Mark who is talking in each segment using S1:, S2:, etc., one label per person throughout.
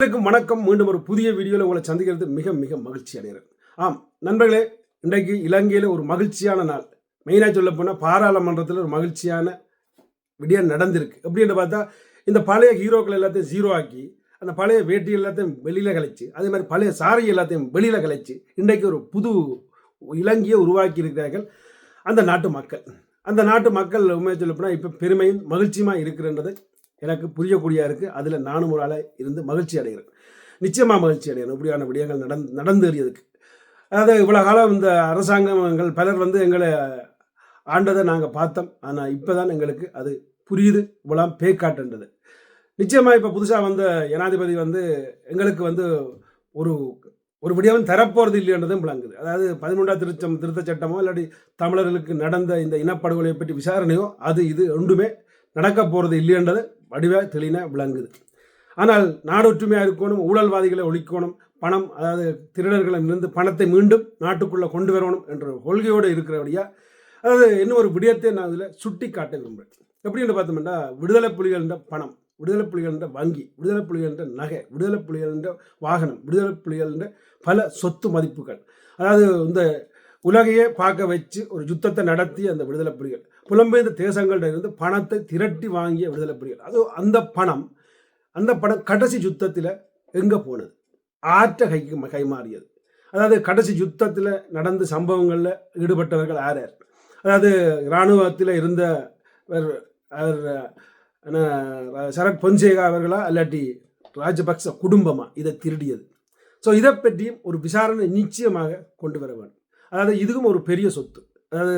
S1: அனைவருக்கும் வணக்கம். மீண்டும் ஒரு புதிய வீடியோவில் உங்களை சந்திக்கிறது மிக மிக மகிழ்ச்சி அடைகிறேன். ஆம் நண்பர்களே இன்றைக்கு இலங்கையில் ஒரு மகிழ்ச்சியான நாள். மெயினாக சொல்ல போனால் பாராளுமன்றத்தில் ஒரு மகிழ்ச்சியான விடியம் நடந்திருக்கு. எப்படின்னு பார்த்தா இந்த பழைய ஹீரோக்கள் எல்லாத்தையும் ஜீரோ ஆக்கி அந்த பழைய வேட்டி எல்லாத்தையும் வெளியில் கலைச்சு அதே மாதிரி பழைய சாரி எல்லாத்தையும் வெளியில் கலைச்சு இன்றைக்கு ஒரு புது இலங்கையை உருவாக்கி இருக்கிறார்கள் அந்த நாட்டு மக்கள். அந்த நாட்டு மக்கள் உண்மையை சொல்ல போனால் இப்போ பெருமையும் மகிழ்ச்சியுமா இருக்கிறன்றது எனக்கு புரியக்கூடியா இருக்குது அதில் நானும் ஒரு ஆளாக இருந்து மகிழ்ச்சி அடைகிறேன். நிச்சயமாக மகிழ்ச்சி அடைகிறேன். இப்படியான விடயங்கள் நடந்து நடந்தேறியதுக்கு. அதாவது இவ்வளோ காலம் இந்த அரசாங்கங்கள் பலர் வந்து எங்களை ஆண்டதை நாங்கள் பார்த்தோம். ஆனால் இப்போ தான் எங்களுக்கு அது புரியுது. இவ்வளோ பேக்காட்டுன்றது நிச்சயமாக இப்போ புதுசாக வந்த ஜனாதிபதி வந்து எங்களுக்கு வந்து ஒரு ஒரு விடியாவும் தரப்போகிறது இல்லைன்றதும் விளங்குது. அதாவது பதிமூன்றாம் திருச்சம் திருத்த சட்டமோ இல்லாட்டி தமிழர்களுக்கு நடந்த இந்த இனப்படுகொலையை பற்றி விசாரணையோ அது இது ஒன்றுமே நடக்க போகிறது இல்லைன்றது வடிவ தெளின விளங்குது ஆனால் நாடு ஒற்றுமையாக இருக்கணும் ஊழல்வாதிகளை ஒழிக்கணும் பணம் அதாவது திருடர்களிடமிருந்து பணத்தை மீண்டும் நாட்டுக்குள்ளே கொண்டு வரணும் என்ற கொள்கையோடு இருக்கிறபடியா அதாவது இன்னும் ஒரு விடயத்தை நான் அதில் சுட்டி காட்ட விரும்புகிறேன் எப்படின்னு பார்த்தோம்னா விடுதலை புலிகள்ன்ற பணம் விடுதலை புலிகள்ன்ற வங்கி விடுதலை புலிகள்ன்ற நகை விடுதலை புலிகள்ன்ற வாகனம் விடுதலை புலிகள்ன்ற பல சொத்து மதிப்புகள். அதாவது இந்த உலகையே பார்க்க வச்சு ஒரு யுத்தத்தை நடத்தி அந்த விடுதலை புலிகள். புலம்பெயர்ந்த தேசங்கள்ட இருந்து பணத்தை திரட்டி வாங்கிய விடுதலை புலிகள். அது அந்த பணம் அந்த பணம் கடைசி யுத்தத்தில் எங்கே போனது? ஆற்ற கைக்கு கைமாறியது. அதாவது கடைசி யுத்தத்தில் நடந்த சம்பவங்களில் ஈடுபட்டவர்கள் யார் யார்? அதாவது இராணுவத்தில் இருந்த சரத் பொன்சேகா அவர்களா இல்லாட்டி ராஜபக்ச குடும்பமாக இதை திருடியது. ஸோ இதை பற்றியும் ஒரு விசாரணை நிச்சயமாக கொண்டு வர வேண்டும். அதாவது இதுவும் ஒரு பெரிய சொத்து. அதாவது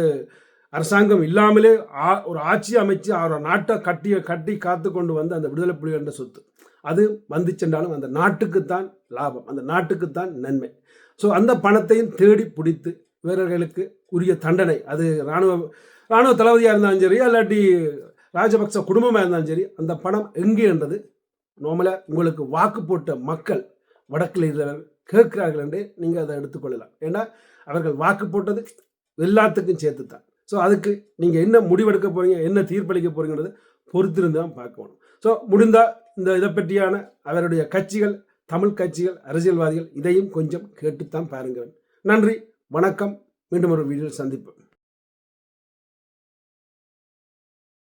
S1: அரசாங்கம் இல்லாமலே ஆ- ஒரு ஆட்சி அமைச்சு அவரோட நாட்டை கட்டி கட்டி காத்து கொண்டு வந்து அந்த விடுதலை புலிகள் என்ற சொத்து. அது வந்து சென்றாலும் அந்த நாட்டுக்குத்தான் லாபம் அந்த நாட்டுக்குத்தான் நன்மை. ஸோ அந்த பணத்தையும் தேடி பிடித்து வீரர்களுக்கு உரிய தண்டனை அது இராணுவ இராணுவ தளபதியாக இருந்தாலும் சரி அல்லாட்டி ராஜபக்ச குடும்பமாக இருந்தாலும் சரி அந்த பணம் எங்கே என்றது நார்மலாக உங்களுக்கு வாக்கு போட்ட மக்கள் வடக்கில் இருக்கிறவர்கள் கேட்கிறார்கள் என்று நீங்கள் அதை எடுத்துக்கொள்ளலாம். ஏன்னா அவர்கள் வாக்கு போட்டது எல்லாத்துக்கும் சேர்த்து தான் ஸோ அதுக்கு நீங்கள் என்ன முடிவெடுக்க போகிறீங்க என்ன தீர்ப்பளிக்க போறீங்கன்றது பொறுத்திருந்து தான் பார்க்கணும். ஸோ முடிந்தால் இந்த இதை பற்றியான அவருடைய கட்சிகள் தமிழ் கட்சிகள் அரசியல்வாதிகள் இதையும் கொஞ்சம் கேட்டுத்தான் பாருங்கள். நன்றி வணக்கம். மீண்டும் ஒரு வீடியோவில் சந்திப்போம்.